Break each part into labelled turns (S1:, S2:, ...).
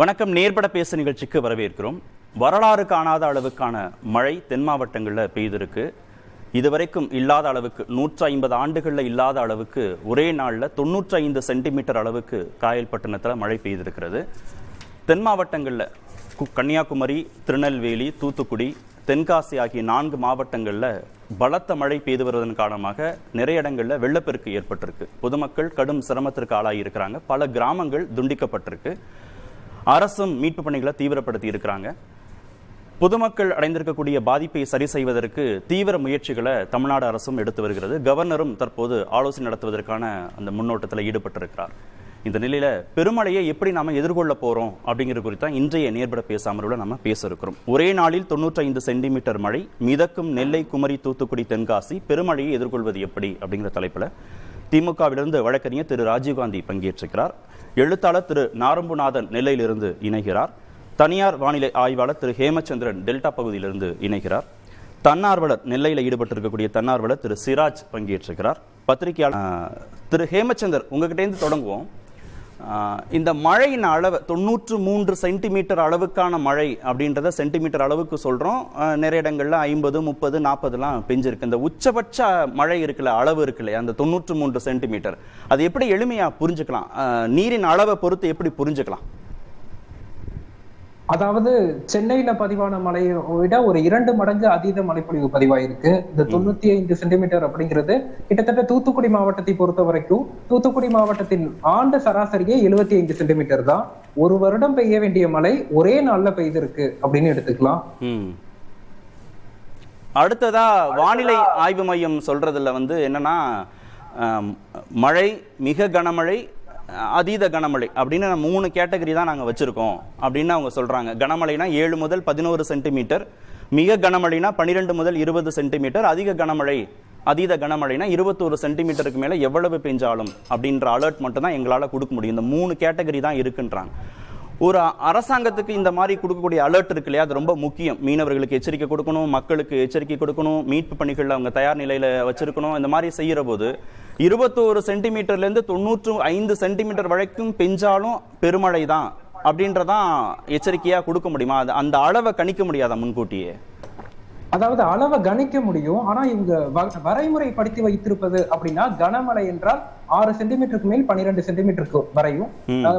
S1: வணக்கம். நேர்பட பேச நிகழ்ச்சிக்கு வரவேற்கிறோம். வரலாறு காணாத அளவுக்கான மழை தென் மாவட்டங்களில் பெய்திருக்கு. இதுவரைக்கும் இல்லாத அளவுக்கு நூற்றி ஐம்பது ஆண்டுகளில் இல்லாத அளவுக்கு ஒரே நாளில் தொண்ணூற்றி ஐந்து சென்டிமீட்டர் அளவுக்கு காயல்பட்டினத்தில் மழை பெய்திருக்கிறது. தென் மாவட்டங்களில் கு- கன்னியாகுமரி திருநெல்வேலி தூத்துக்குடி தென்காசி ஆகிய நான்கு மாவட்டங்களில் பலத்த மழை பெய்து வருவதன் காரணமாக நிறைய இடங்களில் வெள்ளப்பெருக்கு ஏற்பட்டிருக்கு. பொதுமக்கள் கடும் சிரமத்திற்கு ஆளாகியிருக்கிறாங்க. பல கிராமங்கள் துண்டிக்கப்பட்டிருக்கு. அரசும் மீட்பு பணிகளை தீவிரப்படுத்தி இருக்கிறாங்க. பொதுமக்கள் அடைந்திருக்கக்கூடிய பாதிப்பை சரி செய்வதற்கு தீவிர முயற்சிகளை தமிழ்நாடு அரசும் எடுத்து வருகிறது. கவர்னரும் தற்போது ஆலோசனை நடத்துவதற்கான அந்த முன்னோட்டத்தில் ஈடுபட்டிருக்கிறார். இந்த நிலையில பெருமழையை எப்படி நாம எதிர்கொள்ள போறோம் அப்படிங்கிறது குறித்து தான் இன்றைய நேர்பட பேசாமரோட நம்ம பேச இருக்கிறோம் ஒரே நாளில் தொண்ணூற்றி ஐந்து சென்டிமீட்டர் மழை மிதக்கும் நெல்லை குமரி தூத்துக்குடி தென்காசி பெருமழையை எதிர்கொள்வது எப்படி அப்படிங்கிற தலைப்புல திமுகவிலிருந்து வழக்கறிஞர் திரு ராஜீவ்காந்தி பங்கேற்றிருக்கிறார். எழுத்தாளர் திரு நாரம்புநாதன் நெல்லையிலிருந்து இணைகிறார். தனியார் வானிலை ஆய்வாளர் திரு ஹேமச்சந்திரன் டெல்டா பகுதியிலிருந்து இணைகிறார். தன்னார்வலர் நெல்லையில் ஈடுபட்டிருக்கக்கூடிய தன்னார்வலர் திரு சிராஜ் பங்கேற்றிருக்கிறார். பத்திரிகையாளர் திரு ஹேமச்சந்தர் உங்ககிட்டேருந்து தொடங்குவோம். இந்த மழையின் அளவு தொண்ணூற்று மூன்று சென்டிமீட்டர் அளவுக்கான மழை அப்படின்றத சென்டிமீட்டர் அளவுக்கு சொல்கிறோம் நிறைய இடங்களில் ஐம்பது முப்பது நாற்பதுலாம் பெஞ்சிருக்கு. இந்த உச்சபட்ச மழை இருக்குல்ல அளவு இருக்குல்ல அந்த தொண்ணூற்று மூன்று சென்டிமீட்டர். அது எப்படி எளிமையாக புரிஞ்சுக்கலாம்? நீரின் அளவை பொறுத்து எப்படி புரிஞ்சுக்கலாம்?
S2: அதாவது சென்னையில பதிவான மழையை விட ஒரு இரண்டு மடங்கு அதீத மழைப்பொழிவு பதிவாயிருக்கு. இந்த தொண்ணூத்தி ஐந்து சென்டிமீட்டர் அப்படிங்கிறது கிட்டத்தட்ட தூத்துக்குடி மாவட்டத்தை பொறுத்த வரைக்கும் தூத்துக்குடி மாவட்டத்தின் ஆண்டு சராசரியே எழுபத்தி ஐந்து சென்டிமீட்டர் தான். ஒரு வருடம் பெய்ய வேண்டிய மழை ஒரே நாள்ல பெய்திருக்கு அப்படின்னு எடுத்துக்கலாம்.
S1: ம். அடுத்ததா வானிலை ஆய்வு மையம் சொல்றதுல வந்து என்னன்னா மழை மிக கனமழை அதீத கனமழை அப்படின்னு மூணு கேட்டகரி தான் நாங்கள் வச்சுருக்கோம் அப்படின்னு அவங்க சொல்கிறாங்க கனமழைனா ஏழு முதல் பதினோரு சென்டிமீட்டர். மிக கனமழைனா பன்னிரெண்டு முதல் இருபது சென்டிமீட்டர். அதிக கனமழை அதீத கனமழைனா இருபத்தோரு சென்டிமீட்டருக்கு மேலே எவ்வளவு பெஞ்சாலும் அப்படின்ற அலர்ட் மட்டும் தான் கொடுக்க முடியும். இந்த மூணு கேட்டகரி தான் இருக்குன்றாங்க. ஒரு அரசாங்கத்துக்கு இந்த மாதிரி கொடுக்கக்கூடிய அலர்ட் இருக்கு இல்லையா? அது ரொம்ப முக்கியம். மீனவர்களுக்கு எச்சரிக்கை கொடுக்கணும் மக்களுக்கு எச்சரிக்கை கொடுக்கணும் மீட்பு பணிகளில் அவங்க தயார் நிலையில் வச்சிருக்கணும். இந்த மாதிரி செய்கிற போது இருபத்தோரு சென்டிமீட்டர்லேருந்து தொண்ணூற்று ஐந்து சென்டிமீட்டர் வரைக்கும் பெஞ்சாலும் பெருமழை தான் அப்படின்றதான் எச்சரிக்கையாக கொடுக்க முடியுமா? அது அந்த அளவை கணிக்க முடியாதா முன்கூட்டியே?
S2: அதாவது அளவை கணிக்க முடியும் ஆனா இவங்க வ- வரைமுறைப்படுத்தி வைத்திருப்பது அப்படின்னா கனமழை என்றால் ஆறு சென்டிமீட்டருக்கு மேல் பன்னிரெண்டு சென்டிமீட்டருக்கு வரையும்.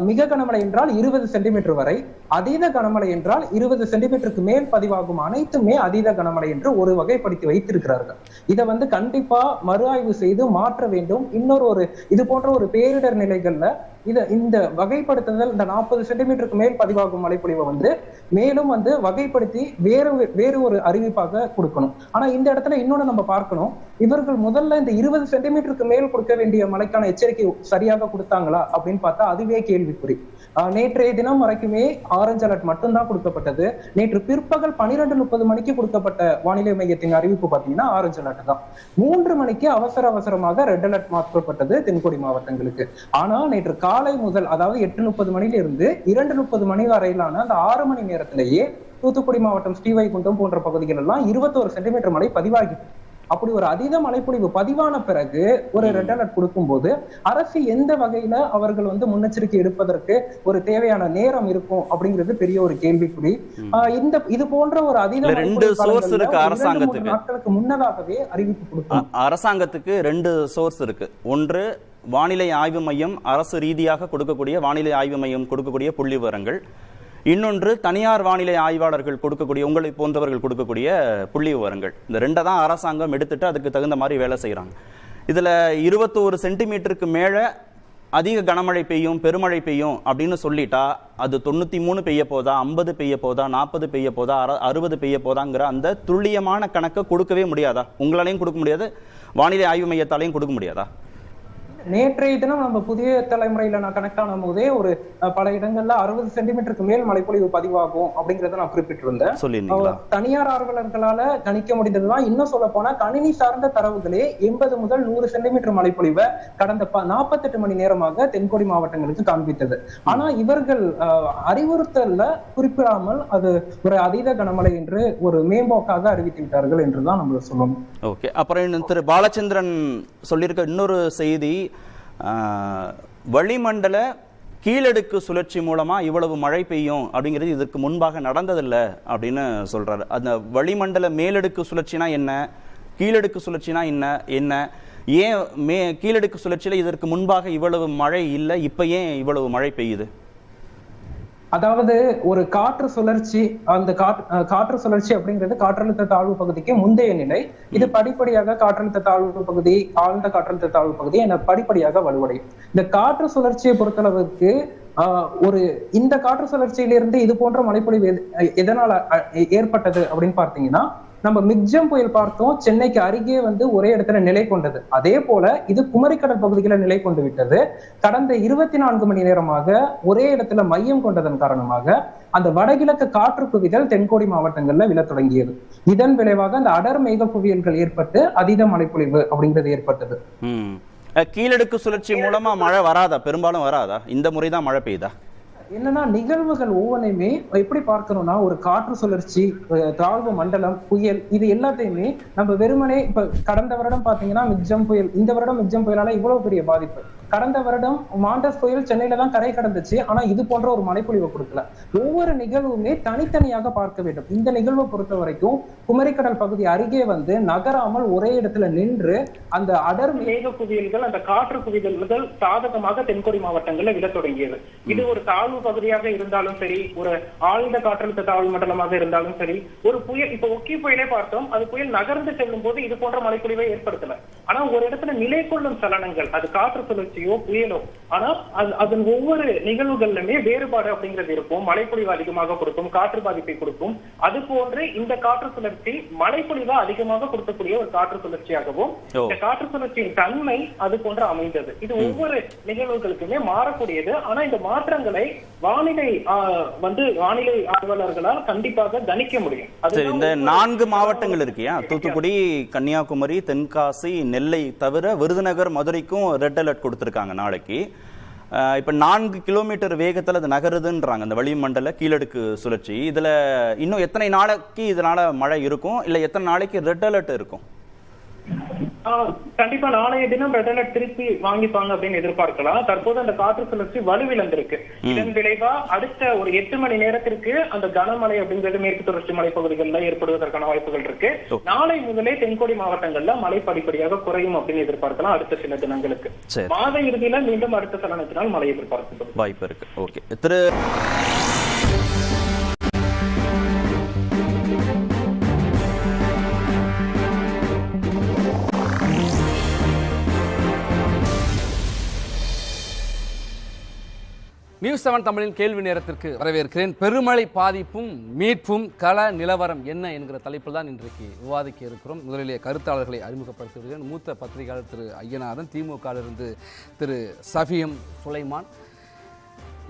S2: மிக கனமழை என்றால் இருபது சென்டிமீட்டர் வரை அதீத கனமழை என்றால் இருபது சென்டிமீட்டருக்கு மேல் பதிவாகும் அனைத்துமே அதீத கனமழை என்று ஒரு வகைப்படுத்தி வைத்திருக்கிறார்கள். இதை வந்து கண்டிப்பா மறு ஆய்வு செய்து மாற்ற வேண்டும். இன்னொரு ஒரு இது போன்ற ஒரு பேரிடர் நிலைகள்ல இத இந்த வகைப்படுத்துதல் இந்த நாற்பது சென்டிமீட்டருக்கு மேல் பதிவாகும் மழைப்பொழிவை வந்து மேலும் வந்து வகைப்படுத்தி வேறு வேறு ஒரு அறிவிப்பாக கொடுக்கணும். ஆனா இந்த இடத்துல இன்னொன்னு நம்ம பார்க்கணும். இவர்கள் முதல்ல இந்த இருபது சென்டிமீட்டருக்கு மேல் கொடுக்க வேண்டிய மழைக்கான எச்சரிக்கை சரியாக கொடுத்தாங்களா அப்படின்னு பார்த்தா அதுவே கேள்விக்குறி. நேற்றைய தினம் வரைக்குமே ஆரஞ்சு அலர்ட் மட்டும்தான் கொடுக்கப்பட்டது. நேற்று பிற்பகல் பனிரெண்டு முப்பது மணிக்கு கொடுக்கப்பட்ட வானிலை மையத்தின் அறிவிப்பு பாத்தீங்கன்னா ஆரஞ்சு அலர்ட் தான். மூன்று மணிக்கு அவசர அவசரமாக ரெட் அலர்ட் மாற்றப்பட்டது தென்கொடி மாவட்டங்களுக்கு. ஆனா நேற்று காலை முதல் அதாவது எட்டு முப்பது மணில இருந்து இரண்டு முப்பது மணி வரையிலான அந்த ஆறு மணி நேரத்திலேயே தூத்துக்குடி மாவட்டம் ஸ்ரீவைகுண்டம் போன்ற பகுதிகள் எல்லாம் இருபத்தோரு சென்டிமீட்டர் மழை பதிவாகி அப்படி ஒரு அதீத மழைப்பொழிவு பதிவான பிறகு ஒரு ரெட் அலர்ட் கொடுக்கும்போது அரசு எந்த வகையில அவர்கள் வந்து முன்னெச்சரிக்கை எடுப்பதற்கு ஒரு தேவையான நேரம் இருக்கும் அப்படிங்கிறது பெரிய ஒரு கேள்விக்குறி. இந்த இது போன்ற ஒரு
S1: இல்ல, ரெண்டு
S2: காலங்கள்ல
S1: இருக்கு அரசாங்கத்துக்கு.
S2: நாட்களுக்கு முன்னதாகவே அறிவிப்பு கொடுக்கணும்
S1: அ- அரசாங்கத்துக்கு ரெண்டு சோர்ஸ் இருக்கு. ஒன்று வானிலை ஆய்வு மையம் அரசு ரீதியாக கொடுக்கக்கூடிய வானிலை ஆய்வு மையம் கொடுக்கக்கூடிய புள்ளி விவரங்கள் இன்னொன்று தனியார் வானிலை ஆய்வாளர்கள் கொடுக்கக்கூடிய உங்களை போன்றவர்கள் கொடுக்கக்கூடிய புள்ளி விவரங்கள். இந்த ரெண்டை தான் அரசாங்கம் எடுத்துட்டு அதுக்கு தகுந்த மாதிரி வேலை செய்கிறாங்க இதில் இருபத்தோரு சென்டிமீட்டருக்கு மேலே அதிக கனமழை பெய்யும் பெருமழை பெய்யும் அப்படின்னு சொல்லிட்டா அது தொண்ணூற்றி மூணு பெய்ய போதா ஐம்பது பெய்ய போதா நாற்பது பெய்ய போதா அற அறுபது பெய்ய போதாங்கிற அந்த துல்லியமான கணக்கை கொடுக்கவே முடியாதா? உங்களாலையும் கொடுக்க முடியாது வானிலை ஆய்வு மையத்தாலையும் கொடுக்க முடியாதா?
S2: நேற்றைய தினம் நம்ம புதிய தலைமுறையில நான் கணக்கான போதே ஒரு பல இடங்கள்ல அறுபது சென்டிமீட்டருக்கு மேல் மழைப்பொழிவு பதிவாகும் அப்படிங்கறத நான் குறிப்பிட்டிருந்தேன். தனியார் ஆர்வலர்களால கணிக்க முடிந்ததுதான். இன்னும் சொல்ல போனா கணினி சார்ந்த தரவுகளே எண்பது முதல் நூறு சென்டிமீட்டர் மழைப்பொழிவை கடந்த நாற்பத்தெட்டு மணி நேரமாக தென்கோடி மாவட்டங்களுக்கு காண்பித்தது. ஆனா இவர்கள் அறிவுறுத்தல்ல குறிப்பிடாமல் அது ஒரு அதீத கனமழை என்று ஒரு மேம்போக்காக அறிவித்து விட்டார்கள் என்றுதான் நம்ம சொல்லணும்.
S1: ஓகே. அப்புறம் திரு. பாலச்சந்திரன் சொல்லியிருக்க இன்னொரு செய்தி வளிமண்டல கீழடுக்கு சுழற்சி மூலமாக இவ்வளவு மழை பெய்யும் அப்படிங்கிறது இதற்கு முன்பாக நடந்ததில்ல அப்படின்னு சொல்கிறாரு அந்த வளிமண்டல மேலடுக்கு சுழற்சினா என்ன? கீழடுக்கு சுழற்சினா என்ன? என்ன? ஏன் மே கீழடுக்கு சுழற்சியில் இதற்கு முன்பாக இவ்வளவு மழை இல்லை? இப்போ ஏன் இவ்வளவு மழை பெய்யுது?
S2: அதாவது ஒரு காற்று சுழற்சி அந்த காற்று சுழற்சி அப்படிங்கிறது காற்றழுத்த தாழ்வு பகுதிக்கு முந்தைய நிலை. இது படிப்படியாக காற்றழுத்த தாழ்வு பகுதி ஆழ்ந்த காற்றழுத்த தாழ்வு பகுதி என படிப்படியாக வலுவடையும். இந்த காற்று சுழற்சியை பொறுத்தளவுக்கு ஆஹ் ஒரு இந்த காற்று சுழற்சியிலிருந்து இது போன்ற மழைப்பொழிவு எதனால ஏற்பட்டது அப்படின்னு பார்த்தீங்கன்னா நம்ம மிக்ஜம் புயல் பார்த்தோம் சென்னைக்கு அருகே வந்து ஒரே இடத்துல நிலை கொண்டது. அதே போல இது குமரிக்கடல் பகுதிகளில் நிலை கொண்டு விட்டது. கடந்த இருபத்தி நான்கு மணி நேரமாக ஒரே இடத்துல மையம் கொண்டதன் காரணமாக அந்த வடகிழக்கு காற்று குவிதல் தென்கோடி மாவட்டங்கள்ல விழத் தொடங்கியது. இதன் விளைவாக அந்த அடர் மேக குவியல்கள் ஏற்பட்டு அதீத மழைப்பொழிவு அப்படிங்கிறது ஏற்பட்டது.
S1: கீழடுக்கு சுழற்சி மூலமா மழை வராதா? பெரும்பாலும் வராதா? இந்த முறைதான் மழை பெய்யுதா?
S2: என்னன்னா நிகழ்வுகள் ஒவ்வொன்றையுமே எப்படி பார்க்கணும்னா ஒரு காற்று சுழற்சி தாழ்வு மண்டலம் புயல் இது எல்லாத்தையுமே நம்ம வெறுமனே இப்ப கடந்த வருடம் பாத்தீங்கன்னா மிக்ஜம் புயல் இந்த வருடம் மிக்ஜம் புயலால இவ்வளவு பெரிய பாதிப்பு. கடந்த வருடம் மாண்டஸ் புயல் சென்னையில தான் கரை கடந்துச்சு. ஆனா இது போன்ற ஒரு மழைப்பொழிவை கொடுக்கல. ஒவ்வொரு நிகழ்வுமே தனித்தனியாக பார்க்க வேண்டும். இந்த நிகழ்வை பொறுத்த வரைக்கும் குமரிக்கடல் பகுதி அருகே வந்து நகராமல் ஒரே இடத்துல நின்று அந்த அடர்
S3: மேக குவியல்கள் அந்த காற்று குவிதல்கள் சாதகமாக தென்கொடி மாவட்டங்கள்ல விட தொடங்கியது. இது ஒரு தாழ்வு பகுதியாக இருந்தாலும் சரி ஒரு ஆழ்ந்த காற்றழுத்த தாழ்வு மண்டலமாக இருந்தாலும் சரி ஒரு புயல் இப்ப ஒக்கி புயலே பார்த்தோம். அது புயல் நகர்ந்து செல்லும் போது இது போன்ற மழைப்பொழிவை ஏற்படுத்தல. ஆனா ஒரு இடத்துல நிலை கொள்ளும் சலனங்கள் அது காற்று சுழற்சியோ புயலோ ஆனா அது அதன் ஒவ்வொரு நிகழ்வுகள்லுமே வேறுபாடு அப்படிங்கிறது இருக்கும். மழைப்பொழிவு அதிகமாக கொடுக்கும் காற்று பாதிப்பை கொடுக்கும். அது போன்று இந்த காற்று சுழற்சி மழைப்பொழிவை அதிகமாக கொடுக்கக்கூடிய ஒரு காற்று சுழற்சியாகவும். இந்த காற்று சுழற்சியின் தன்மை அது போன்று அமைந்தது. இது ஒவ்வொரு நிகழ்வுகளுக்குமே மாறக்கூடியது. ஆனா இந்த மாற்றங்களை வானிலை வந்து வானிலை ஆய்வாளர்களால் கண்டிப்பாக கணிக்க முடியும்.
S1: இந்த நான்கு மாவட்டங்கள் இருக்கியா? தூத்துக்குடி கன்னியாகுமரி தென்காசி நெல்லை தவிர விருதுநகர் மதுரைக்கும் ரெட் அலர்ட் கொடுத்துருக்காங்க நாளைக்கு. இப்போ நான்கு கிலோமீட்டர் வேகத்தில் அது நகருதுன்றாங்க. அந்த வளிமண்டல கீழடுக்கு சுழற்சி. இதில் இன்னும் எத்தனை நாளைக்கு இதனால் மழை இருக்கும்? இல்லை எத்தனை நாளைக்கு ரெட் அலர்ட் இருக்கும்?
S3: கண்டிப்பா நாளைய தினம் அலர்ட் திருப்பி வாங்கிப்பாங்க அப்படின்னு எதிர்பார்க்கலாம். தற்போது அந்த காற்று சுழற்சி வலுவிழந்திருக்கு இதன் விளைவா அடுத்த ஒரு எட்டு மணி நேரத்திற்கு அந்த கனமழை அப்படிங்கிறது மேற்கு தொடர்ச்சி மலைப்பகுதிகளில் ஏற்படுவதற்கான வாய்ப்புகள் இருக்கு. நாளை முதலே தென்கோடி மாவட்டங்கள்ல மழை படிப்படியாக குறையும் அப்படின்னு எதிர்பார்க்கலாம் அடுத்த சில தினங்களுக்கு. மாத இறுதியில மீண்டும் அடுத்த சலனத்தினால் மழை எதிர்பார்க்கப்படுது
S1: வாய்ப்பு இருக்கு. ஓகே. திரு
S4: நியூஸ் செவன் தமிழின் கேள்வி நேரத்திற்கு வரவேற்கிறேன். பெருமழை பாதிப்பும் மீட்பும் கள நிலவரம் என்ன என்கிற தலைப்பில் தான் இன்றைக்கு விவாதிக்க இருக்கிறோம். முதலிலே கருத்தாளர்களை அறிமுகப்படுத்தி வருகிறேன் மூத்த பத்திரிகையாளர் திரு ஐயநாதன் திமுகவிலிருந்து திரு சஃபியம் சுலைமான்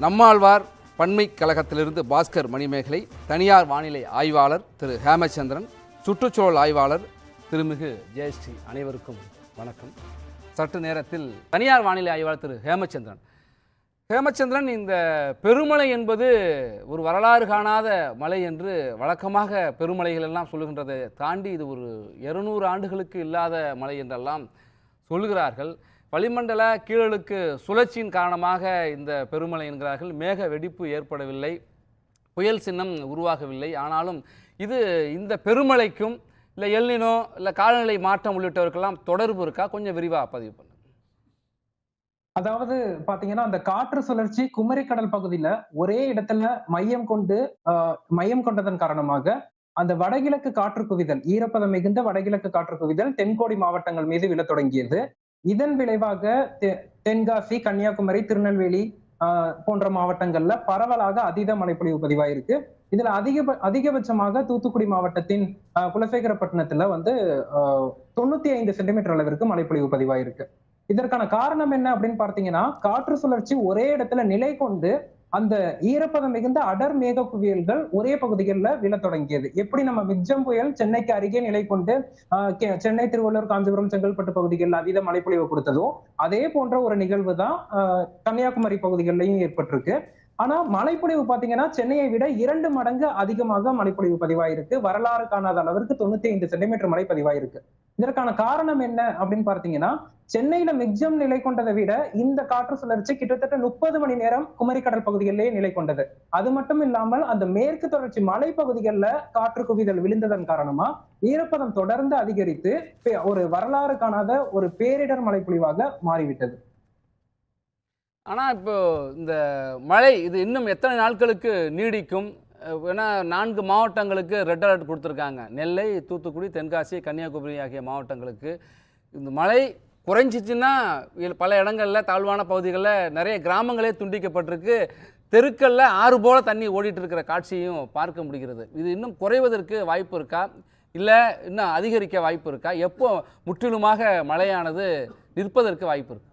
S4: நம்மாழ்வார் பன்மை கழகத்திலிருந்து பாஸ்கர் மணிமேகலை தனியார் வானிலை ஆய்வாளர் திரு ஹேமச்சந்திரன் சுற்றுச்சூழல் ஆய்வாளர் திருமிகு ஜெயஸ்ரீ அனைவருக்கும் வணக்கம். சற்று நேரத்தில் தனியார் வானிலை ஆய்வாளர் திரு ஹேமச்சந்திரன். ஹேமச்சந்திரன் இந்த பெருமழை என்பது ஒரு வரலாறு காணாத மலை என்று வழக்கமாக பெருமலைகள் எல்லாம் சொல்லுகின்றதை தாண்டி இது ஒரு இருநூறு ஆண்டுகளுக்கு இல்லாத மலை என்றெல்லாம் சொல்லுகிறார்கள். வளிமண்டல கீழலுக்கு சுழற்சியின் காரணமாக இந்த பெருமலை என்கிறார்கள். மேக வெடிப்பு ஏற்படவில்லை. புயல் சின்னம் உருவாகவில்லை. ஆனாலும் இது இந்த பெருமழைக்கும் இல்லை எல்லினோ இல்லை காலநிலை மாற்றம் உள்ளிட்டவருக்கெல்லாம் தொடர்பு இருக்கா? கொஞ்சம் விரிவாக பதிவு பண்ணுங்க
S2: அதாவது பாத்தீங்கன்னா அந்த காற்று சுழற்சி குமரிக்கடல் பகுதியில ஒரே இடத்துல மையம் கொண்டு ஆஹ் மையம் கொண்டதன் காரணமாக அந்த வடகிழக்கு காற்று குவிதல் ஈரப்பதம் மிகுந்த வடகிழக்கு காற்று குவிதல் தென்கோடி மாவட்டங்கள் மீது விழத் தொடங்கியது. இதன் விளைவாக தெ- தென்காசி கன்னியாகுமரி திருநெல்வேலி ஆஹ் போன்ற மாவட்டங்கள்ல பரவலாக அதீத மழைப்பொழிவு பதிவாயிருக்கு. இதுல அதிக அதிகபட்சமாக தூத்துக்குடி மாவட்டத்தின் ஆஹ் குலசேகரப்பட்டினத்துல வந்து ஆஹ் தொண்ணூத்தி ஐந்து சென்டிமீட்டர் அளவிற்கு மழைப்பொழிவு பதிவாயிருக்கு. இதற்கான காரணம் என்ன அப்படின்னு பார்த்தீங்கன்னா காற்று சுழற்சி ஒரே இடத்துல நிலை கொண்டு அந்த ஈரப்பதம் மிகுந்த அடர் மேக குவியல்கள் ஒரே பகுதிகளில் விழத் தொடங்கியது. எப்படி நம்ம மிக்ஜம் புயல் சென்னைக்கு அருகே நிலை கொண்டு சென்னை திருவள்ளூர் காஞ்சிபுரம் செங்கல்பட்டு பகுதிகளில் அதீத மழைப்பொழிவு கொடுத்ததோ அதே போன்ற ஒரு நிகழ்வு தான் கன்னியாகுமரி பகுதிகளிலையும் ஏற்பட்டிருக்கு. ஆனா மழைப்பொழிவு பாத்தீங்கன்னா சென்னையை விட இரண்டு மடங்கு அதிகமாக மழைப்பொழிவு பதிவாயிருக்கு. வரலாறு காணாத அளவிற்கு தொண்ணூத்தி ஐந்து சென்டிமீட்டர் மழை பதிவாயிருக்கு. இதற்கான காரணம் என்ன அப்படின்னு பார்த்தீங்கன்னா சென்னையில மிக்ஜம் நிலை கொண்டதை விட இந்த காற்று சுழற்சி கிட்டத்தட்ட முப்பது மணி நேரம் குமரிக்கடல் பகுதிகளிலேயே நிலை கொண்டது. அது மட்டும் இல்லாமல் அந்த மேற்கு தொடர்ச்சி மலைப்பகுதிகளில் காற்று குவிதல் விழுந்ததன் காரணமா ஈரப்பதம் தொடர்ந்து அதிகரித்து பே- ஒரு வரலாறு காணாத ஒரு பேரிடர் மழைப்பொழிவாக மாறிவிட்டது.
S4: ஆனால் இப்போ இந்த மழை இது இன்னும் எத்தனை நாட்களுக்கு நீடிக்கும்? ஏன்னா நான்கு மாவட்டங்களுக்கு ரெட் அலர்ட் கொடுத்துருக்காங்க. நெல்லை தூத்துக்குடி தென்காசி கன்னியாகுமரி ஆகிய மாவட்டங்களுக்கு. இந்த மழை குறைஞ்சிச்சின்னா பல இடங்களில் தாழ்வான பகுதிகளில் நிறைய கிராமங்களே துண்டிக்கப்பட்டிருக்கு. தெருக்களில் ஆறு போல் தண்ணி ஓடிட்டு இருக்கிற காட்சியும் பார்க்க முடிகிறது. இது இன்னும் குறைவதற்கு வாய்ப்பு இருக்கா? இல்லை இன்னும் அதிகரிக்க வாய்ப்பு இருக்கா? எப்போ முற்றிலுமாக மழையானது நிற்பதற்கு வாய்ப்பு இருக்கு?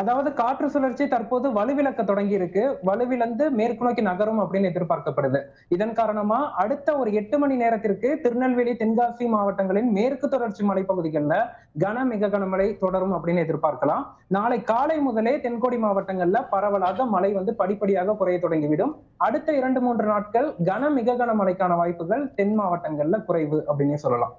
S2: அதாவது காற்று சுழற்சி தற்போது வலுவிழக்க தொடங்கி இருக்கு வலுவிழந்து மேற்கு நோக்கி நகரும் அப்படின்னு எதிர்பார்க்கப்படுது. இதன் காரணமா அடுத்த ஒரு எட்டு மணி நேரத்திற்கு திருநெல்வேலி தென்காசி மாவட்டங்களின் மேற்கு தொடர்ச்சி மலைப்பகுதிகளில் கன மிக கனமழை தொடரும் அப்படின்னு எதிர்பார்க்கலாம். நாளை காலை முதலே தென்கோடி மாவட்டங்கள்ல பரவலாக மழை வந்து படிப்படியாக குறைய தொடங்கிவிடும். அடுத்த இரண்டு மூன்று நாட்கள் கன மிக கனமழைக்கான வாய்ப்புகள் தென் மாவட்டங்கள்ல குறைவு அப்படின்னு சொல்லலாம்.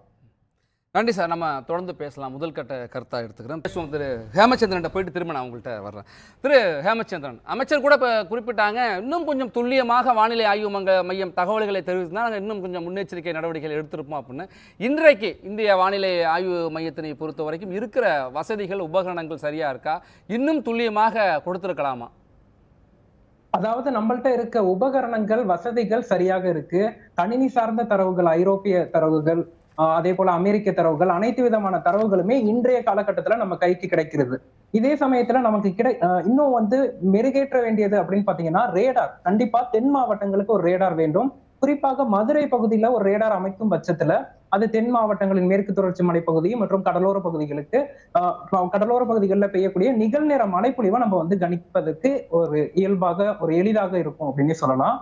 S4: நன்றி சார். நம்ம தொடர்ந்து பேசலாம். முதல் கட்ட கருத்தாக எடுத்துக்கிறேன். பேசுவோம் திரு ஹேமச்சந்திரன் போயிட்டு திரும்ப நான் உங்கள்கிட்ட வர்றேன். திரு ஹேமச்சந்திரன் அமைச்சர் கூட இப்போ குறிப்பிட்டாங்க இன்னும் கொஞ்சம் துல்லியமாக வானிலை ஆய்வு மங்க மையம் தகவல்களை தெரிவித்து நாங்கள் இன்னும் கொஞ்சம் முன்னெச்சரிக்கை நடவடிக்கைகள் எடுத்திருப்போம் அப்படின்னு. இன்றைக்கு இந்திய வானிலை ஆய்வு மையத்தினை பொறுத்த வரைக்கும் இருக்கிற வசதிகள் உபகரணங்கள் சரியாக இருக்கா? இன்னும் துல்லியமாக கொடுத்துருக்கலாமா?
S2: அதாவது நம்மள்ட்ட இருக்க உபகரணங்கள் வசதிகள் சரியாக இருக்கு. கணினி சார்ந்த தரவுகள் ஐரோப்பிய தரவுகள் அதே போல அமெரிக்க தரவுகள் அனைத்து விதமான தரவுகளுமே இன்றைய காலகட்டத்துல நம்ம கைக்கு கிடைக்கிறது. இதே சமயத்துல நமக்கு கிடை இன்னும் வந்து மெருகேற்ற வேண்டியது அப்படின்னு பாத்தீங்கன்னா ரேடார் கண்டிப்பா தென் மாவட்டங்களுக்கு ஒரு ரேடார் வேண்டும். குறிப்பாக மதுரை பகுதியில ஒரு ரேடார் அமைக்கும் பட்சத்துல அது தென் மாவட்டங்களின் மேற்கு தொடர்ச்சி மலைப்பகுதி மற்றும் கடலோர பகுதிகளுக்கு ஆஹ் கடலோர பகுதிகளில் பெய்யக்கூடிய நிகழ்நேர மழைப்பொழிவை நம்ம வந்து கணிப்பதற்கு ஒரு இயல்பாக ஒரு எளிதாக இருக்கும் அப்படின்னு சொல்லலாம்.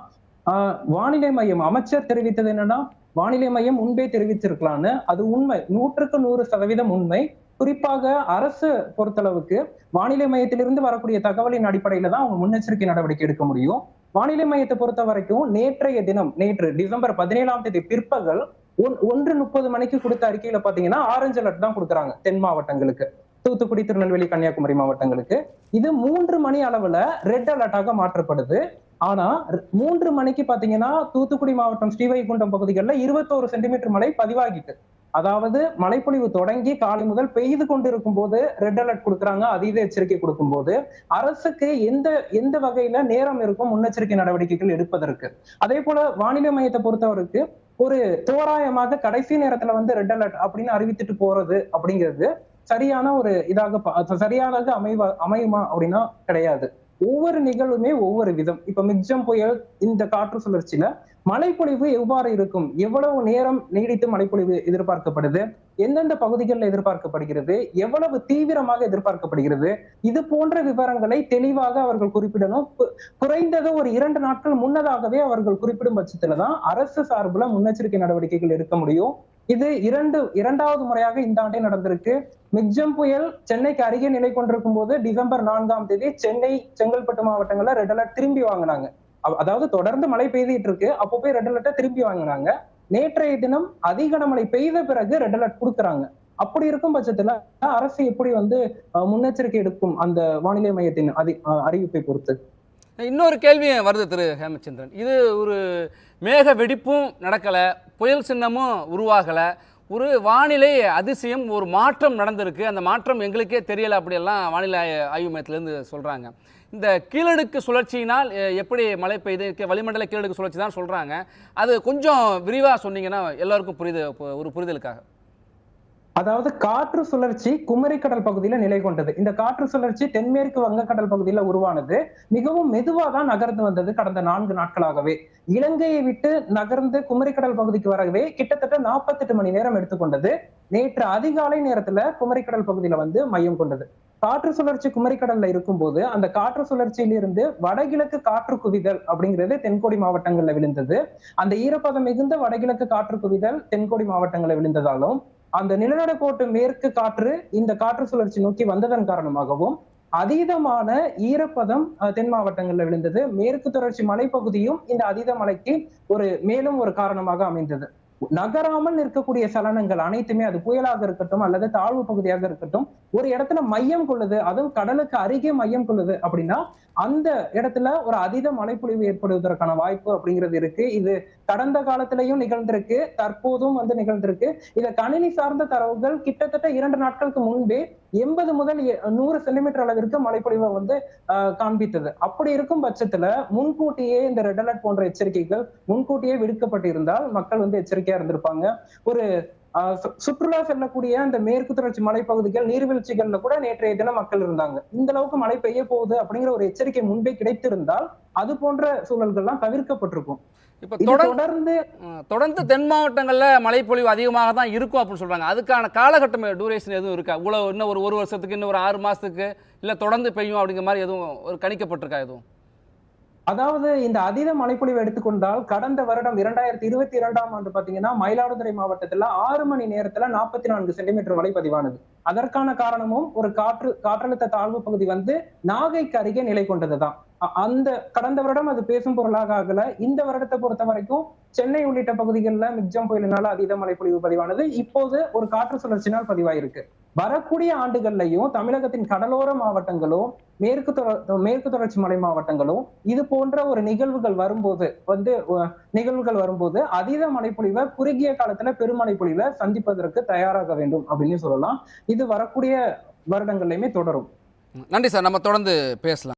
S2: ஆஹ் வானிலை மையம் அமைச்சர் தெரிவித்தது என்னன்னா வானிலை மையம் முன்பே தெரிவிச்சிருக்கலாம்னு அது உண்மை. நூற்றுக்கு நூறு சதவீதம் உண்மை. குறிப்பாக அரசு பொறுத்தளவுக்கு வானிலை மையத்திலிருந்து வரக்கூடிய தகவலின் அடிப்படையில தான் அவங்க முன்னெச்சரிக்கை நடவடிக்கை எடுக்க முடியும். வானிலை மையத்தை பொறுத்த வரைக்கும் நேற்றைய தினம் நேற்று டிசம்பர் பதினேழாம் தேதி பிற்பகல் ஒன்- ஒன்று முப்பது மணிக்கு கொடுத்த அறிக்கையில பாத்தீங்கன்னா ஆரஞ்சு அலர்ட் தான் கொடுக்குறாங்க தென் மாவட்டங்களுக்கு. தூத்துக்குடி திருநெல்வேலி கன்னியாகுமரி மாவட்டங்களுக்கு. இது மூன்று மணி அளவுல ரெட் அலர்ட்டாக மாற்றப்படுது. ஆனா மூன்று மணிக்கு பாத்தீங்கன்னா தூத்துக்குடி மாவட்டம் ஸ்ரீவைகுண்டம் பகுதிகளில் இருபத்தோரு சென்டிமீட்டர் மழை பதிவாகிட்டு அதாவது மழைப்பொழிவு தொடங்கி காலை முதல் பெய்து கொண்டிருக்கும் போது ரெட் அலர்ட் கொடுக்குறாங்க அதீத எச்சரிக்கை கொடுக்கும் போது அரசுக்கு எந்த எந்த வகையில நேரம் இருக்கும் முன்னெச்சரிக்கை நடவடிக்கைகள் எடுப்பதற்கு? அதே போல வானிலை மையத்தை பொறுத்தவரைக்கு ஒரு தோராயமாக கடைசி நேரத்துல வந்து ரெட் அலர்ட் அப்படின்னு அறிவித்துட்டு போறது அப்படிங்கிறது சரியான ஒரு இதாக சரியானது அமைவா அமையுமா அப்படின்னா கிடையாது. ஒவ்வொரு நிகழ்வுமே ஒவ்வொரு விதம். இப்ப மிக்ஜம் புயல் இந்த காற்று சுழற்சியில மழைப்பொழிவு எவ்வாறு இருக்கும்? எவ்வளவு நேரம் நீடித்து மழைப்பொழிவு எதிர்பார்க்கப்படுது? எந்தெந்த பகுதிகளில் எதிர்பார்க்கப்படுகிறது? எவ்வளவு தீவிரமாக எதிர்பார்க்கப்படுகிறது? இது போன்ற விவரங்களை தெளிவாக அவர்கள் குறிப்பிடணும். குறைந்தது ஒரு இரண்டு நாட்கள் முன்னதாகவே அவர்கள் குறிப்பிடும் பட்சத்துல தான் அரசு சார்புல முன்னெச்சரிக்கை நடவடிக்கைகள் எடுக்க முடியும். இது இரண்டு இரண்டாவது முறையாக இந்த ஆண்டே நடந்திருக்கு. மிக்ஜம் புயல் சென்னைக்கு அருகே நிலை கொண்டிருக்கும் போது டிசம்பர் நான்காம் தேதி சென்னை செங்கல்பட்டு மாவட்டங்கள்ல ரெட் அலர்ட் திரும்பி வாங்கினாங்க. அதாவது தொடர்ந்து மழை பெய்துட்டு இருக்கு. அப்போ போய் ரெட் அலர்ட்டை திரும்பி வாங்கினாங்க. நேற்றைய தினம் அதிக மழை பெய்த பிறகு ரெட் அலர்ட் கொடுக்குறாங்க. அப்படி இருக்கும் பட்சத்துல அரசு எப்படி வந்து முன்னெச்சரிக்கை எடுக்கும் அந்த வானிலை மையத்தின் அதி அஹ், அறிவிப்பை பொறுத்து?
S4: இன்னொரு கேள்வி வருது திரு ஹேமச்சந்திரன். இது ஒரு மேக வெடிப்பும் நடக்கலை புயல் சின்னமும் உருவாகலை ஒரு வானிலை அதிசயம் ஒரு மாற்றம் நடந்திருக்கு. அந்த மாற்றம் எங்களுக்கே தெரியலை அப்படியெல்லாம் வானிலை ஆய்வு மையத்திலேருந்து சொல்கிறாங்க இந்த கீழடுக்கு சுழற்சியினால் எ- எப்படி மழை பெய்து வளிமண்டல கீழடுக்கு சுழற்சி தான் சொல்கிறாங்க அது கொஞ்சம் விரிவாக சொன்னீங்கன்னா எல்லாருக்கும் புரிது ஒரு புரிதலுக்காக.
S2: அதாவது காற்று சுழற்சி குமரிக்கடல் பகுதியில நிலை கொண்டது. இந்த காற்று சுழற்சி தென்மேற்கு வங்கக்கடல் பகுதியில உருவானது. மிகவும் மெதுவா தான் நகர்ந்து வந்தது கடந்த நான்கு நாட்களாகவே. இலங்கையை விட்டு நகர்ந்து குமரிக்கடல் பகுதிக்கு வரவே கிட்டத்தட்ட 48 மணி நேரம் எடுத்துக்கொண்டது. நேற்று அதிகாலை நேரத்துல குமரிக்கடல் பகுதியில வந்து மையம் கொண்டது. காற்று சுழற்சி குமரிக்கடல்ல இருக்கும்போது அந்த காற்று சுழற்சியிலிருந்து வடகிழக்கு காற்று குவிதல் அப்படிங்கிறது தென்கோடி மாவட்டங்கள்ல விழுந்தது. அந்த ஈரப்பதம் மிகுந்த வடகிழக்கு காற்று குவிதல் தென்கோடி மாவட்டங்கள்ல விழுந்ததாலும் அந்த நிலநடுக்கோட்டு மேற்கு காற்று இந்த காற்று சுழற்சி நோக்கி வந்ததன் காரணமாகவும் அதீதமான ஈரப்பதம் அஹ், தென் மாவட்டங்கள்ல விழுந்தது. மேற்கு தொடர்ச்சி மலைப்பகுதியும் இந்த அதீத மலைக்கு ஒரு மேலும் ஒரு காரணமாக அமைந்தது. நகராமல் இருக்கக்கூடிய சலனங்கள் அனைத்துமே அது புயலாக இருக்கட்டும் அல்லது தாழ்வு பகுதியாக இருக்கட்டும் ஒரு இடத்துல மையம் கொள்ளுது அதுவும் கடலுக்கு அருகே மையம் கொள்ளுது அப்படின்னா அந்த இடத்துல ஒரு அதீத மழைப்பொழிவு ஏற்படுவதற்கான வாய்ப்பு அப்படிங்கிறது இருக்கு. இது கடந்த காலத்திலையும் நிகழ்ந்திருக்கு தற்போதும் வந்து நிகழ்ந்திருக்கு. இத கணினி சார்ந்த தரவுகள் கிட்டத்தட்ட இரண்டு நாட்களுக்கு முன்பே எண்பது முதல் நூறு சென்டிமீட்டர் அளவிற்கு மழைப்பொழிவை வந்து ஆஹ், காண்பித்தது. அப்படி இருக்கும் பட்சத்துல முன்கூட்டியே இந்த ரெட் அலர்ட் போன்ற எச்சரிக்கைகள் முன்கூட்டியே விடுக்கப்பட்டிருந்தால் மக்கள் வந்து எச்சரிக்கை எச்சரிக்கையா இருந்திருப்பாங்க. ஒரு சுற்றுலா செல்லக்கூடிய அந்த மேற்கு தொடர்ச்சி மலைப்பகுதிகள் நீர்வீழ்ச்சிகள்ல கூட நேற்றைய தினம் மக்கள் இருந்தாங்க. இந்த அளவுக்கு மழை பெய்ய போகுது அப்படிங்கிற ஒரு எச்சரிக்கை முன்பே கிடைத்திருந்தால் அது போன்ற சூழல்கள்லாம் தவிர்க்கப்பட்டிருக்கும்.
S4: இப்போ தொடர்ந்து
S2: தொடர்ந்து
S4: தென் மாவட்டங்களில் மழைப்பொழிவு அதிகமாக தான் இருக்கும் அப்படின்னு சொல்றாங்க. அதுக்கான காலகட்டம் டூரேஷன் எதுவும் இருக்கா? இவ்வளோ இன்னும் ஒரு ஒரு வருஷத்துக்கு இன்னும் ஒரு ஆறு மாசத்துக்கு இல்லை தொடர்ந்து பெய்யும் அப்படிங்கிற மாதிரி எதுவும் ஒரு கணிக்கப்பட்டிருக்கா எதுவும்?
S2: அதாவது இந்த அதீத மழைப்பொழிவு எடுத்துக்கொண்டால் கடந்த வருடம் இரண்டாயிரத்தி இருபத்தி இரண்டாம் ஆண்டு பாத்தீங்கன்னா மயிலாடுதுறை மாவட்டத்துல ஆறு மணி நேரத்துல நாற்பத்தி நான்கு சென்டிமீட்டர் மழை பதிவானது. அதற்கான காரணமும் ஒரு காற்று காற்றழுத்த தாழ்வு பகுதி வந்து நாகைக்கு அருகே நிலை கொண்டதுதான். அந்த கடந்த வருடம் அது பேசும் பொருளாக ஆகல. இந்த வருடத்தை பொறுத்த வரைக்கும் சென்னை உள்ளிட்ட பகுதிகளில் மிக்ஜம் புயலினால அதீத மழைப்பொழிவு பதிவானது. இப்போது ஒரு காற்று சுழற்சினால் பதிவாயிருக்கு. வரக்கூடிய ஆண்டுகள்லயும் தமிழகத்தின் கடலோர மாவட்டங்களும் மேற்கு தொடர் மேற்கு தொடர்ச்சி மலை மாவட்டங்களும் இது போன்ற ஒரு நிகழ்வுகள் வரும்போது வந்து நிகழ்வுகள் வரும்போது அதீத மழைப்பொழிவை குறுகிய காலத்துல பெருமழை பொழிவை சந்திப்பதற்கு தயாராக வேண்டும் அப்படின்னு சொல்லலாம். இது வரக்கூடிய வருடங்கள்லயுமே தொடரும்.
S4: நன்றி சார். நம்ம தொடர்ந்து பேசலாம்.